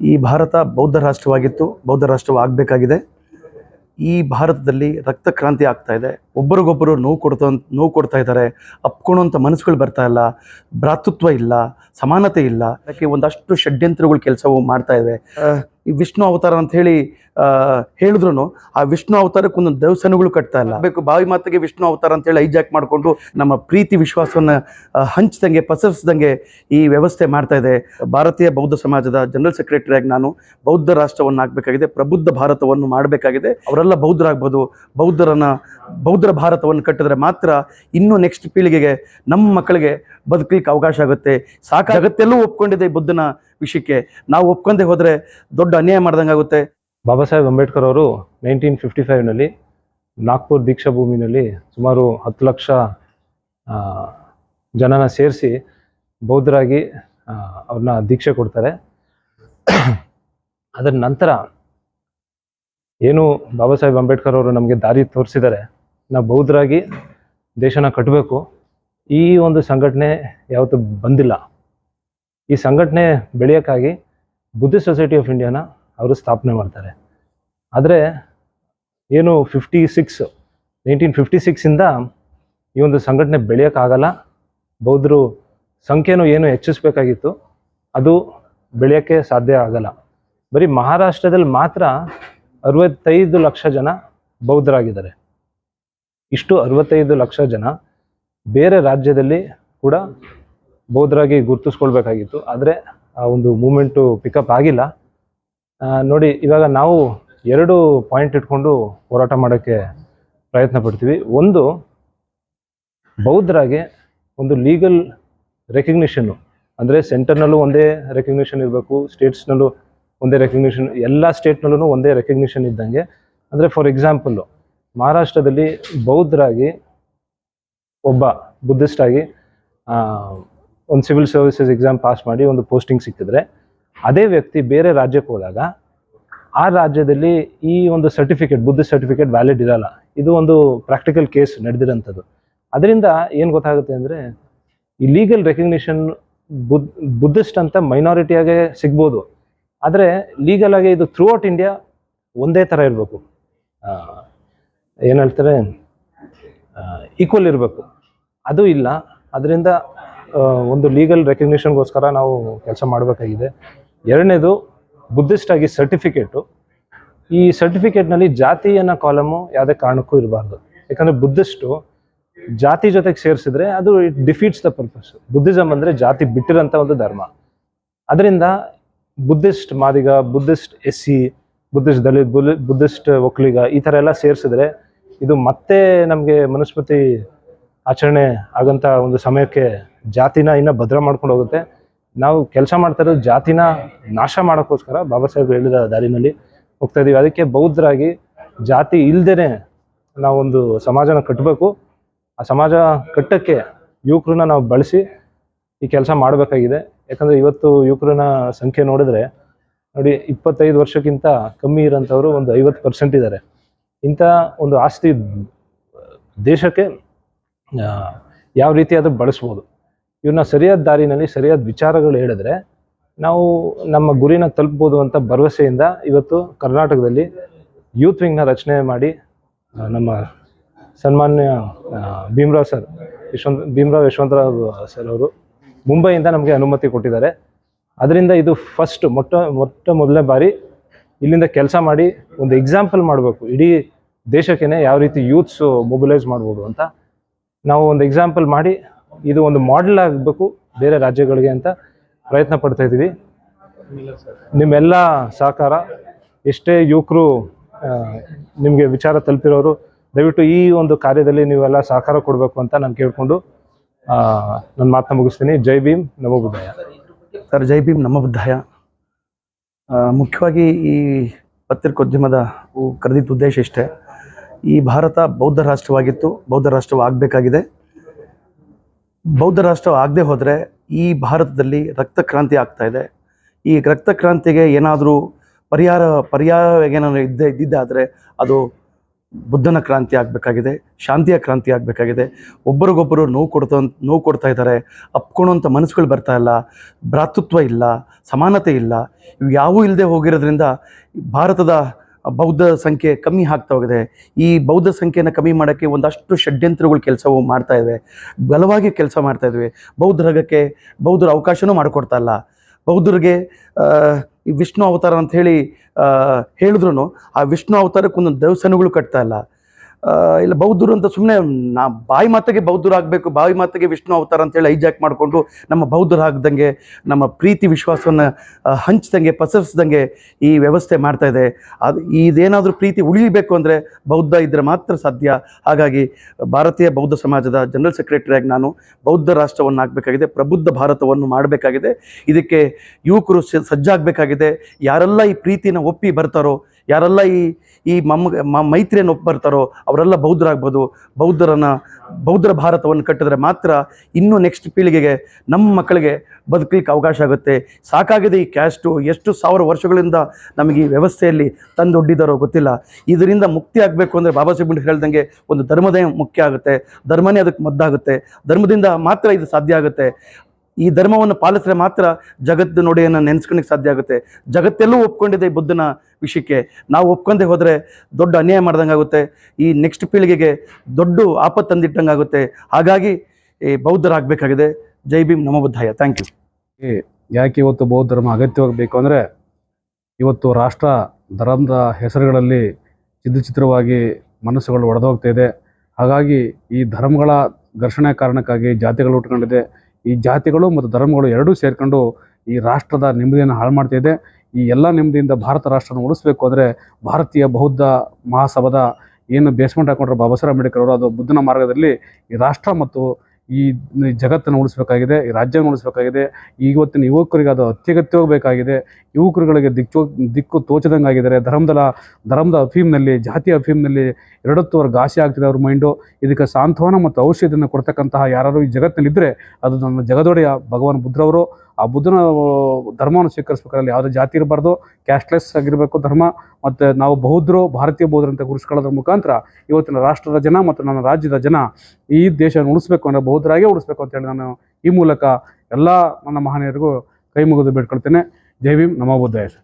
ಈ ಭಾರತ ಬೌದ್ಧ ರಾಷ್ಟ್ರವಾಗಿತ್ತು ಬೌದ್ಧ ರಾಷ್ಟ್ರವಾಗಬೇಕಾಗಿದೆ ಈ ಭಾರತದಲ್ಲಿ ರಕ್ತ ಕ್ರಾಂತಿ ಆಗ್ತಾ ಇದೆ. ಒಬ್ಬರಿಗೊಬ್ಬರು ನೋವು ಕೊಡ್ತಾ ನೋವು ಕೊಡ್ತಾ ಇದ್ದಾರೆ. ಅಪ್ಕೊಳ್ಳೋಂಥ ಮನಸ್ಸುಗಳು ಬರ್ತಾ ಇಲ್ಲ. ಭ್ರಾತೃತ್ವ ಇಲ್ಲ. ಸಮಾನತೆ ಇಲ್ಲ. ಅದಕ್ಕೆ ಒಂದಷ್ಟು ಷಡ್ಯಂತ್ರಗಳು ಕೆಲಸವು ಮಾಡ್ತಾ ಆ, ಈ ವಿಷ್ಣು ಅವತಾರ ಅಂತ ಹೇಳಿ ಹೇಳಿದ್ರು ಆ ವಿಷ್ಣು ಅವತಾರಕ್ಕೆ ಒಂದು ದೇವಸ್ಥಾನಗಳು ಕಟ್ತಾ ಇಲ್ಲ. ಬೇಕು ಬಾವಿ ಮಾತಿಗೆ ವಿಷ್ಣು ಅವತಾರ ಅಂತ ಹೇಳಿ ಐಜಾಕ್ ಮಾಡಿಕೊಂಡು ನಮ್ಮ ಪ್ರೀತಿ ವಿಶ್ವಾಸವನ್ನು ಹಂಚಿದಂಗೆ, ಪಸರಿಸ್ದಂಗೆ ಈ ವ್ಯವಸ್ಥೆ ಮಾಡ್ತಾ ಇದೆ. ಭಾರತೀಯ ಬೌದ್ಧ ಸಮಾಜದ ಜನರಲ್ ಸೆಕ್ರೆಟರಿಯಾಗಿ ನಾನು ಬೌದ್ಧ ರಾಷ್ಟ್ರವನ್ನು ಆಗಬೇಕಾಗಿದೆ, ಪ್ರಬುದ್ಧ ಭಾರತವನ್ನು ಮಾಡಬೇಕಾಗಿದೆ. ಅವರೆಲ್ಲ ಬೌದ್ಧರಾಗ್ಬೋದು. ಬೌದ್ಧರನ್ನ, ಬೌದ್ಧರ ಭಾರತವನ್ನು ಕಟ್ಟಿದ್ರೆ ಮಾತ್ರ ಇನ್ನೂ ನೆಕ್ಸ್ಟ್ ಪೀಳಿಗೆಗೆ ನಮ್ಮ ಮಕ್ಕಳಿಗೆ ಬದುಕಲಿಕ್ಕೆ ಅವಕಾಶ ಆಗುತ್ತೆ. ಸಾಕಾಗತ್ತೆಲ್ಲೂ ಒಪ್ಕೊಂಡಿದೆ ಬುದ್ಧನ ವಿಷಯಕ್ಕೆ ನಾವು ಒಪ್ಕೊಂಡೇ ಹೋದ್ರೆ ದೊಡ್ಡ ಅನ್ಯಾಯ ಮಾಡ್ದಂಗೆ ಆಗುತ್ತೆ. ಬಾಬಾ ಸಾಹೇಬ್ ಅಂಬೇಡ್ಕರ್ ಅವರು ನೈನ್ಟೀನ್ ಫಿಫ್ಟಿ ಫೈವ್ನಲ್ಲಿ ನಾಗ್ಪುರ್ ದೀಕ್ಷಾ ಭೂಮಿನಲ್ಲಿ ಸುಮಾರು ಹತ್ತು ಲಕ್ಷ ಜನನ ಸೇರಿಸಿ ಬೌದ್ಧರಾಗಿ ಅವ್ರನ್ನ ದೀಕ್ಷೆ ಕೊಡ್ತಾರೆ. ಅದರ ನಂತರ ಏನು ಬಾಬಾ ಸಾಹೇಬ್ ಅಂಬೇಡ್ಕರ್ ಅವರು ನಮಗೆ ದಾರಿ ತೋರಿಸಿದ್ದಾರೆ, ನಾವು ಬೌದ್ಧರಾಗಿ ದೇಶನ ಕಟ್ಟಬೇಕು ಈ ಒಂದು ಸಂಘಟನೆ ಯಾವತ್ತೂ ಬಂದಿಲ್ಲ. ಈ ಸಂಘಟನೆ ಬೆಳೆಯೋಕ್ಕಾಗಿ ಬುದ್ಧಿಸ್ಟ್ ಸೊಸೈಟಿ ಆಫ್ ಇಂಡಿಯಾನ ಅವರು ಸ್ಥಾಪನೆ ಮಾಡ್ತಾರೆ. ಆದರೆ ಏನು ಫಿಫ್ಟಿ ಸಿಕ್ಸ್ ನೈನ್ಟೀನ್ ಫಿಫ್ಟಿ ಸಿಕ್ಸಿಂದ ಈ ಒಂದು ಸಂಘಟನೆ ಬೆಳೆಯೋಕ್ಕಾಗಲ್ಲ. ಬೌದ್ಧರು ಸಂಖ್ಯೆನೂ ಏನು ಹೆಚ್ಚಿಸ್ಬೇಕಾಗಿತ್ತು, ಅದು ಬೆಳೆಯೋಕ್ಕೆ ಸಾಧ್ಯ ಆಗಲ್ಲ. ಬರೀ ಮಹಾರಾಷ್ಟ್ರದಲ್ಲಿ ಮಾತ್ರ ಅರವತ್ತೈದು ಲಕ್ಷ ಜನ ಬೌದ್ಧರಾಗಿದ್ದಾರೆ. ಇಷ್ಟು ಅರವತ್ತೈದು ಲಕ್ಷ ಜನ ಬೇರೆ ರಾಜ್ಯದಲ್ಲಿ ಕೂಡ ಬೌದ್ಧರಾಗಿ ಗುರುತಿಸ್ಕೊಳ್ಬೇಕಾಗಿತ್ತು. ಆದರೆ ಆ ಒಂದು ಮೂಮೆಂಟು ಪಿಕಪ್ ಆಗಿಲ್ಲ. ನೋಡಿ ಇವಾಗ ನಾವು ಎರಡು ಪಾಯಿಂಟ್ ಇಟ್ಕೊಂಡು ಹೋರಾಟ ಮಾಡೋಕ್ಕೆ ಪ್ರಯತ್ನ ಪಡ್ತೀವಿ. ಒಂದು ಬೌದ್ಧರಾಗೆ ಒಂದು ಲೀಗಲ್ ರೆಕಗ್ನಿಷನ್ನು ಅಂದರೆ ಸೆಂಟರ್ನಲ್ಲೂ ಒಂದೇ ರೆಕಗ್ನಿಷನ್ ಇರಬೇಕು ಸ್ಟೇಟ್ಸ್ನಲ್ಲೂ ಒಂದೇ ರೆಕಗ್ನಿಷನ್ ಎಲ್ಲ ಸ್ಟೇಟ್ನಲ್ಲೂ ಒಂದೇ ರೆಕಗ್ನಿಷನ್ ಇದ್ದಂಗೆ. ಅಂದರೆ ಫಾರ್ ಎಕ್ಸಾಂಪಲ್ಲು ಮಹಾರಾಷ್ಟ್ರದಲ್ಲಿ ಬೌದ್ಧರಾಗಿ ಒಬ್ಬ ಬುದ್ಧಿಸ್ಟ್ ಆಗಿ ಆ, ಒಂದು ಸಿವಿಲ್ ಸರ್ವಿಸಸ್ ಎಕ್ಸಾಮ್ ಪಾಸ್ ಮಾಡಿ ಒಂದು ಪೋಸ್ಟಿಂಗ್ ಸಿಕ್ಕಿದ್ರೆ, ಅದೇ ವ್ಯಕ್ತಿ ಬೇರೆ ರಾಜ್ಯಕ್ಕೆ ಹೋದಾಗ, ಆ ರಾಜ್ಯದಲ್ಲಿ ಈ ಒಂದು ಸರ್ಟಿಫಿಕೇಟ್ ಬುದ್ಧಿ ಸರ್ಟಿಫಿಕೇಟ್ ವ್ಯಾಲಿಡ್ ಇರಲ್ಲ. ಇದು ಒಂದು ಪ್ರಾಕ್ಟಿಕಲ್ ಕೇಸ್ ನಡೆದಿರೋಂಥದ್ದು. ಅದರಿಂದ ಏನು ಗೊತ್ತಾಗುತ್ತೆ ಅಂದರೆ, ಈ ಲೀಗಲ್ ರೆಕಗ್ನಿಷನ್ ಬುದ್, ಬುದ್ಧಿಸ್ಟ್ ಅಂತ ಮೈನಾರಿಟಿಯಾಗೆ ಸಿಗ್ಬೋದು. ಆದರೆ ಲೀಗಲ್ ಆಗಿ ಇದು ಥ್ರೂ ಔಟ್ ಇಂಡಿಯಾ ಒಂದೇ ಥರ ಇರಬೇಕು. ಏನು ಹೇಳ್ತಾರೆ? ಈಕ್ವಲ್ ಇರಬೇಕು. ಅದು ಇಲ್ಲ. ಅದರಿಂದ ಒಂದು ಲೀಗಲ್ ರೆಕಗ್ನಿಷನ್ಗೋಸ್ಕರ ನಾವು ಕೆಲಸ ಮಾಡಬೇಕಾಗಿದೆ. ಎರಡನೇದು ಬುದ್ಧಿಸ್ಟ್ ಆಗಿ ಸರ್ಟಿಫಿಕೇಟು ಈ ಸರ್ಟಿಫಿಕೇಟ್ನಲ್ಲಿ ಜಾತಿ ಅನ್ನೋ ಕಾಲಮು ಯಾವುದೇ ಕಾರಣಕ್ಕೂ ಇರಬಾರ್ದು. ಯಾಕಂದರೆ ಬುದ್ಧಿಸ್ಟು ಜಾತಿ ಜೊತೆಗೆ ಸೇರಿಸಿದ್ರೆ ಅದು it defeats the purpose Buddhism ಅಂದರೆ ಜಾತಿ ಬಿಟ್ಟಿರೋಂಥ ಒಂದು ಧರ್ಮ. ಅದರಿಂದ Buddhist Madiga, Buddhist S C Buddhist Dalit, bull- Buddhist Vokkaliga ಈ ಥರ ಎಲ್ಲ ಸೇರಿಸಿದ್ರೆ ಇದು ಮತ್ತೆ ನಮಗೆ ಮನುಸ್ಮೃತಿ ಆಚರಣೆ ಆಗಂತ ಒಂದು ಸಮಯಕ್ಕೆ ಜಾತಿನ ಇನ್ನ ಭದ್ರ ಮಾಡ್ಕೊಂಡು ಹೋಗುತ್ತೆ. ನಾವು ಕೆಲಸ ಮಾಡ್ತಾ ಇರೋದು ಜಾತಿನ ನಾಶ ಮಾಡೋಕ್ಕೋಸ್ಕರ ಬಾಬಾ ಸಾಹೇಬ್ ಹೇಳಿದ ದಾರಿನಲ್ಲಿ ಹೋಗ್ತಾ ಇದೀವಿ. ಅದಕ್ಕೆ ಬೌದ್ಧರಾಗಿ ಜಾತಿ ಇಲ್ದೇನೆ ನಾವೊಂದು ಸಮಾಜನ ಕಟ್ಟಬೇಕು ಆ ಸಮಾಜ ಕಟ್ಟಕ್ಕೆ ಯುವಕರನ್ನ ನಾವು ಬಳಸಿ ಈ ಕೆಲಸ ಮಾಡಬೇಕಾಗಿದೆ. ಯಾಕಂದ್ರೆ ಇವತ್ತು ಯುವಕರನ್ನ ಸಂಖ್ಯೆ ನೋಡಿದ್ರೆ ನೋಡಿ ಇಪ್ಪತ್ತೈದು ವರ್ಷಕ್ಕಿಂತ ಕಮ್ಮಿ ಇರೋಂಥವ್ರು ಒಂದು ಐವತ್ತು ಪರ್ಸೆಂಟ್ ಇದ್ದಾರೆ. ಇಂಥ ಒಂದು ಆಸ್ತಿ ದೇಶಕ್ಕೆ ಯಾವ ರೀತಿ ಅದು ಬಳಸ್ಬೋದು. ಇವನ್ನ ಸರಿಯಾದ ದಾರಿನಲ್ಲಿ ಸರಿಯಾದ ವಿಚಾರಗಳು ಹೇಳಿದ್ರೆ ನಾವು ನಮ್ಮ ಗುರಿನ ತಲುಪ್ಬೋದು ಅಂತ ಭರವಸೆಯಿಂದ ಇವತ್ತು ಕರ್ನಾಟಕದಲ್ಲಿ ಯೂತ್ ವಿಂಗ್ನ ರಚನೆ ಮಾಡಿ ನಮ್ಮ ಸನ್ಮಾನ್ಯ ಭೀಮರಾವ್ ಸರ್, ಯಶವಂತ, ಭೀಮ್ರಾವ್ ಯಶವಂತರಾವ್ ಸರ್ ಅವರು ಮುಂಬೈಯಿಂದ ನಮಗೆ ಅನುಮತಿ ಕೊಟ್ಟಿದ್ದಾರೆ. ಅದರಿಂದ ಇದು ಫಸ್ಟ್ ಮೊಟ್ಟ ಮೊಟ್ಟ ಮೊದಲನೇ ಬಾರಿ ಇಲ್ಲಿಂದ ಕೆಲಸ ಮಾಡಿ ಒಂದು ಎಕ್ಸಾಂಪಲ್ ಮಾಡಬೇಕು. ಇಡೀ ದೇಶಕ್ಕೇನೆ ಯಾವ ರೀತಿ ಯೂತ್ಸು ಮೊಬಿಲೈಸ್ ಮಾಡ್ಬೋದು ಅಂತ ನಾವು ಒಂದು ಎಕ್ಸಾಂಪಲ್ ಮಾಡಿ, ಇದು ಒಂದು ಮಾಡೆಲ್ ಆಗಬೇಕು ಬೇರೆ ರಾಜ್ಯಗಳಿಗೆ ಅಂತ ಪ್ರಯತ್ನ ಪಡ್ತಾ ಇದ್ದೀವಿ. ನಿಮ್ಮೆಲ್ಲ ಸಹಕಾರ, ಎಷ್ಟೇ ಯುವಕರು ನಿಮಗೆ ವಿಚಾರ ತಲುಪಿರೋರು, ದಯವಿಟ್ಟು ಈ ಒಂದು ಕಾರ್ಯದಲ್ಲಿ ನೀವೆಲ್ಲ ಸಹಕಾರ ಕೊಡಬೇಕು ಅಂತ ನಾನು ಕೇಳಿಕೊಂಡು ನನ್ನ ಮಾತನ್ನ ಮುಗಿಸ್ತೀನಿ. ಜೈ ಭೀಮ್, ನಮ ಬುದ್ಧಾಯ. ಸರ್, ಜೈ ಭೀಮ್ ನಮ್ಮ ಬುದ್ಧಾಯ. ಮುಖ್ಯವಾಗಿ ಈ ಪತ್ರಿಕೋದ್ಯಮದ ಕರೆದಿದ್ದ ಉದ್ದೇಶ ಇಷ್ಟೇ. ಈ ಭಾರತ ಬೌದ್ಧ ರಾಷ್ಟ್ರವಾಗಿತ್ತು. ಬೌದ್ಧ ರಾಷ್ಟ್ರವಾಗಬೇಕಾಗಿದೆ ಬೌದ್ಧ ರಾಷ್ಟ್ರ ಆಗದೆ ಹೋದರೆ ಈ ಭಾರತದಲ್ಲಿ ರಕ್ತ ಕ್ರಾಂತಿ ಆಗ್ತಾ ಇದೆ. ಈ ರಕ್ತ ಕ್ರಾಂತಿಗೆ ಏನಾದರೂ ಪರಿಹಾರ ಪರ್ಯಾಯ ಏನಾದರೂ ಇದ್ದೇ ಇದ್ದಿದ್ದಾದರೆ ಅದು ಬುದ್ಧನ ಕ್ರಾಂತಿ ಆಗಬೇಕಾಗಿದೆ, ಶಾಂತಿಯ ಕ್ರಾಂತಿ ಆಗಬೇಕಾಗಿದೆ. ಒಬ್ಬರಿಗೊಬ್ಬರು ನೋವು ಕೊಡ್ತಾ ನೋವು ಕೊಡ್ತಾ ಇದ್ದಾರೆ. ಅಪ್ಕೊಳ್ಳೋಂಥ ಮನಸ್ಸುಗಳು ಬರ್ತಾ ಇಲ್ಲ. ಭ್ರಾತೃತ್ವ ಇಲ್ಲ. ಸಮಾನತೆ ಇಲ್ಲ. ಇವು ಯಾವೂ ಇಲ್ಲದೆ ಹೋಗಿರೋದ್ರಿಂದ ಭಾರತದ ಬೌದ್ಧ ಸಂಖ್ಯೆ ಕಮ್ಮಿ ಆಗ್ತಾ ಹೋಗಿದೆ. ಈ ಬೌದ್ಧ ಸಂಖ್ಯೆನ ಕಮ್ಮಿ ಮಾಡೋಕ್ಕೆ ಒಂದಷ್ಟು ಷಡ್ಯಂತ್ರಗಳು ಕೆಲಸವು ಮಾಡ್ತಾ ಇವೆ. ಬಲವಾಗಿ ಕೆಲಸ ಮಾಡ್ತಾ ಇದ್ವಿ. ಬೌದ್ಧರಗಕ್ಕೆ ಬೌದ್ಧರ ಅವಕಾಶನೂ ಮಾಡಿಕೊಡ್ತಾ ಇಲ್ಲ. ಬೌದ್ಧರಿಗೆ ವಿಷ್ಣು ಅವತಾರ ಅಂತ ಹೇಳಿ ಹೇಳಿದ್ರು ಆ ವಿಷ್ಣು ಅವತಾರಕ್ಕೊಂದು ದೇವಸ್ಥಾನಗಳು ಕಟ್ತಾ ಇಲ್ಲ. ಇಲ್ಲ ಬೌದ್ಧರು ಅಂತ ಸುಮ್ಮನೆ ನಾ ಬಾಯಿ ಮಾತಿಗೆ ಬೌದ್ಧರು ಆಗಬೇಕು, ಬಾಯಿ ಮಾತಿಗೆ ವಿಷ್ಣು ಅವತಾರ ಅಂತೇಳಿ ಐಜಾಕ್ ಮಾಡಿಕೊಂಡು ನಮ್ಮ ಬೌದ್ಧರು ಆಗದಂಗೆ, ನಮ್ಮ ಪ್ರೀತಿ ವಿಶ್ವಾಸವನ್ನು ಹಂಚ್ದಂಗೆ, ಪಸರಿಸ್ದಂಗೆ ಈ ವ್ಯವಸ್ಥೆ ಮಾಡ್ತಾ ಇದೆ. ಅದು ಇದೇನಾದರೂ ಪ್ರೀತಿ ಉಳಿಬೇಕು ಅಂದರೆ ಬೌದ್ಧ ಇದ್ದರೆ ಮಾತ್ರ ಸಾಧ್ಯ. ಹಾಗಾಗಿ ಭಾರತೀಯ ಬೌದ್ಧ ಸಮಾಜದ ಜನರಲ್ ಸೆಕ್ರೆಟರಿಯಾಗಿ ನಾನು ಬೌದ್ಧ ರಾಷ್ಟ್ರವನ್ನು ಆಗಬೇಕಾಗಿದೆ, ಪ್ರಬುದ್ಧ ಭಾರತವನ್ನು ಮಾಡಬೇಕಾಗಿದೆ. ಇದಕ್ಕೆ ಯುವಕರು ಸಜ್ಜಾಗಬೇಕಾಗಿದೆ. ಯಾರೆಲ್ಲ ಈ ಪ್ರೀತಿನ ಒಪ್ಪಿ ಬರ್ತಾರೋ ಯಾರೆಲ್ಲ ಈ ಈ ಮಮ್ಮ ಮೈತ್ರಿಯನ್ನು ಒಪ್ಪರ್ತಾರೋ ಅವರೆಲ್ಲ ಬೌದ್ಧರಾಗ್ಬೋದು. ಬೌದ್ಧರನ್ನ, ಬೌದ್ಧರ ಭಾರತವನ್ನು ಕಟ್ಟಿದ್ರೆ ಮಾತ್ರ ಇನ್ನೂ ನೆಕ್ಸ್ಟ್ ಪೀಳಿಗೆಗೆ ನಮ್ಮ ಮಕ್ಕಳಿಗೆ ಬದುಕಲಿಕ್ಕೆ ಅವಕಾಶ ಆಗುತ್ತೆ. ಸಾಕಾಗಿದೆ ಈ ಕ್ಯಾಸ್ಟು ಎಷ್ಟು ಸಾವಿರ ವರ್ಷಗಳಿಂದ ನಮಗೆ ಈ ವ್ಯವಸ್ಥೆಯಲ್ಲಿ ತಂದೊಡ್ಡಿದಾರೋ ಗೊತ್ತಿಲ್ಲ. ಇದರಿಂದ ಮುಕ್ತಿ ಆಗಬೇಕು ಅಂದರೆ ಬಾಬಾ ಸಾಹೇಬ್ ಹೇಳ್ದಂಗೆ ಒಂದು ಧರ್ಮದೇ ಮುಖ್ಯ ಆಗುತ್ತೆ. ಧರ್ಮನೇ ಅದಕ್ಕೆ ಮದ್ದಾಗುತ್ತೆ. ಧರ್ಮದಿಂದ ಮಾತ್ರ ಇದು ಸಾಧ್ಯ ಆಗುತ್ತೆ. ಈ ಧರ್ಮವನ್ನು ಪಾಲಿಸಿದ್ರೆ ಮಾತ್ರ ಜಗತ್ತು ನೋಡೆಯನ್ನು ನೆನೆಸ್ಕೊಳಕ್ಕೆ ಸಾಧ್ಯ ಆಗುತ್ತೆ. ಜಗತ್ತೆಲ್ಲೂ ಒಪ್ಕೊಂಡಿದೆ ಈ ಬುದ್ಧನ ವಿಷಯಕ್ಕೆ. ನಾವು ಒಪ್ಕೊಂಡೇ ಹೋದರೆ ದೊಡ್ಡ ಅನ್ಯಾಯ ಮಾಡ್ದಂಗೆ ಆಗುತ್ತೆ. ಈ ನೆಕ್ಸ್ಟ್ ಪೀಳಿಗೆಗೆ ದೊಡ್ಡ ಆಪತ್ತು ತಂದಿಟ್ಟಂಗೆ ಆಗುತ್ತೆ. ಹಾಗಾಗಿ ಈ ಬೌದ್ಧರಾಗಬೇಕಾಗಿದೆ. ಜೈ ಭೀಮ್, ನಮೋ ಬುದ್ಧಾಯ. ಥ್ಯಾಂಕ್ ಯು ಯಾಕೆ ಇವತ್ತು ಬೌದ್ಧ ಧರ್ಮ ಅಗತ್ಯವಾಗಬೇಕು ಅಂದರೆ ಇವತ್ತು ರಾಷ್ಟ್ರ ಧರ್ಮದ ಹೆಸರುಗಳಲ್ಲಿ ಚಿತ್ರವಾಗಿ ಮನಸ್ಸುಗಳು ಒಡೆದೋಗ್ತಾ ಇದೆ. ಹಾಗಾಗಿ ಈ ಧರ್ಮಗಳ ಘರ್ಷಣೆ ಕಾರಣಕ್ಕಾಗಿ ಜಾತಿಗಳು ಉಟ್ಕೊಂಡಿದೆ ಈ ಜಾತಿಗಳು ಮತ್ತು ಧರ್ಮಗಳು ಎರಡೂ ಸೇರ್ಕೊಂಡು ಈ ರಾಷ್ಟ್ರದ ನೆಮ್ಮದಿಯನ್ನು ಹಾಳು ಮಾಡ್ತಾ ಈ ಎಲ್ಲ ನೆಮ್ಮದಿಯಿಂದ ಭಾರತ ರಾಷ್ಟ್ರವನ್ನು ಉಳಿಸ್ಬೇಕು ಅಂದರೆ ಭಾರತೀಯ ಬೌದ್ಧ ಮಹಾಸಭಾದ ಏನು ಬೇಸ್ಮೆಂಟ್ ಹಾಕೊಂಡ್ರೆ ಬಾಬಾ ಸಾಹೇಬ್ ಅಂಬೇಡ್ಕರ್ ಅವರು ಅದು ಬುದ್ಧನ ಮಾರ್ಗದಲ್ಲಿ ಈ ರಾಷ್ಟ್ರ ಮತ್ತು ಈ ಜಗತ್ತನ್ನು ಉಳಿಸ್ಬೇಕಾಗಿದೆ, ಈ ರಾಜ್ಯವನ್ನು ಉಳಿಸ್ಬೇಕಾಗಿದೆ ಇವತ್ತಿನ ಯುವಕರಿಗೆ ಅದು ಅತ್ಯಗತ್ಯವಾಗಿ ಬೇಕಾಗಿದೆ ಯುವಕರುಗಳಿಗೆ ದಿಕ್ಕು ದಿಕ್ಕು ತೋಚದಂಗೆ ಆಗಿದ್ದಾರೆ ಧರ್ಮದ ಧರ್ಮದ ಅಫೀಮ್ನಲ್ಲಿ, ಜಾತಿ ಅಫೀಮ್ನಲ್ಲಿ ಎರಡತ್ತು ಗಾಸಿ ಘಾಸಿ ಆಗ್ತಿದೆ ಅವ್ರ ಮೈಂಡು. ಇದಕ್ಕೆ ಸಾಂತ್ವನ ಮತ್ತು ಔಷಧಿಯನ್ನು ಕೊಡ್ತಕ್ಕಂತಹ ಯಾರಾದರೂ ಈ ಜಗತ್ತಿನಲ್ಲಿದ್ದರೆ ಅದು ನನ್ನ ಜಗದೊಡೆಯ ಭಗವಾನ್ ಬುದ್ಧರವರು. ಆ ಬುದ್ಧನ ಧರ್ಮವನ್ನು ಸ್ವೀಕರಿಸ್ಬೇಕಾದ್ರೆ ಯಾವುದೇ ಜಾತಿ ಇರಬಾರ್ದು ಕ್ಯಾಶ್ಲೆಸ್ ಆಗಿರಬೇಕು ಧರ್ಮ, ಮತ್ತು ನಾವು ಬೌದ್ಧರು, ಭಾರತೀಯ ಬೌದ್ಧರು ಅಂತ ಗುರುಸ್ಕೊಳ್ಳೋದ್ರ ಮುಖಾಂತರ ಇವತ್ತಿನ ರಾಷ್ಟ್ರದ ಜನ ಮತ್ತು ನನ್ನ ರಾಜ್ಯದ ಜನ ಈ ದೇಶವನ್ನು ಉಳಿಸ್ಬೇಕು ಅಂದರೆ ಬೌದ್ಧರಾಗೇ ಉಳಿಸ್ಬೇಕು ಅಂತೇಳಿ ನಾನು ಈ ಮೂಲಕ ಎಲ್ಲ ನನ್ನ ಮಹನೀಯರಿಗೂ ಕೈ ಮುಗಿದು ಬೇಡ್ಕೊಳ್ತೇನೆ. ಜೈ ಭೀಮ್, ನಮೋ ಬುದ್ಧಾಯ.